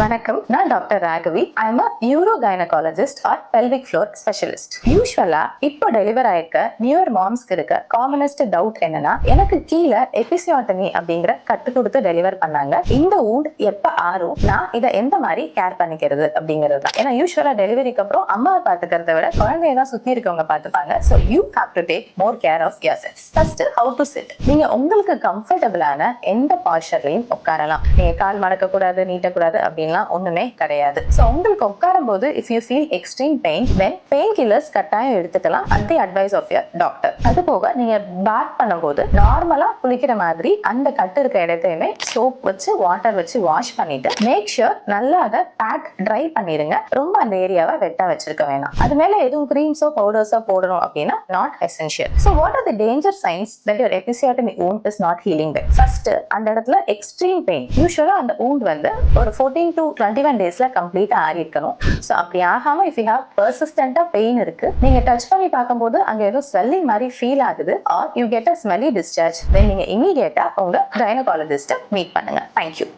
வணக்கம். நான் doctor Raghavi. I am uro gynaecologist or pelvic floor specialist யூஸ்வலா இப்போ டெலிவர் ஆயிருக்க நியூயர் மாம்ஸ்க்கு இருக்க காமனஸ்ட் டவுட் என்னன்னா எனக்கு கீழே எபிசியாட்டமி அப்படிங்கிற கட்டு கொடுத்து டெலிவர் பண்ணாங்க. இந்த ஊண்ட் எப்ப ஆறும்? நான் இதை எந்த மாதிரி கேர் பண்ணிக்கிறது அப்படிங்கிறது தான். ஏன்னா யூஸ்வலா டெலிவரிக்கு அப்புறம் அம்மாவை பாத்துக்கிறத விட குழந்தைய தான் சுத்தி இருக்கவங்க பாத்துப்பாங்க so you have to take more care of your self first how to sit நீங்க உங்களுக்கு கம்ஃபர்டபுளான எந்த பாஸ்டர்லையும் உட்காரலாம். நீங்க கால் மடக்க கூடாது நீட்டக்கூடாது அப்படின்லாம் ஒண்ணுமே கிடையாது. ஸோ உங்களுக்கு உட்காரும் போது if you feel extreme pain then pain killers கட்டாயம் எடுத்துக்கலாம். At the advice of your doctor அது போக நீங்க பேக் பண்ணும்போது நார்மலா குளிக்கிற மாதிரி அந்த கட்டு இருக்க இடத்தையுமே சோப் வச்சு வாட்டர் வச்சு வாஷ் பண்ணிட்டு மேக் ஷுர் நல்லா அதை பேக் ட்ரை பண்ணிடுங்க. ரொம்ப அந்த ஏரியாவை வெட்டா வச்சிருக்க வேணாம். அது மேல எதுவும் கிரீம்ஸோ பவுடர்ஸோ போடணும் அப்படின்னா not essential so what are the danger signs that your episiotomy wound is not healing first அந்த இடத்துல எக்ஸ்ட்ரீம் பெயின் யூஸ்வலா அந்த ஊண்ட் வந்து ஒரு ஃபோர்டீன் டு டுவெண்ட்டி ஒன் டேஸ்ல கம்ப்ளீட்டா ஆறி இருக்கணும் ஸோ அப்படி ஆகாம இஃப் யூ ஹாவ் பர்சிஸ்டண்டா பெயின் இருக்கு நீங்க டச் பண்ணி பார்க்கும்போது அங்க ஏதோ ஸ்வெல்லிங் மாதிரி ஃபீல் ஆகுது or you get a smelly discharge then நீங்க இமீடியட்டா உங்க கைனகாலஜிஸ்ட்டை மீட் பண்ணுங்க. தேங்க்யூ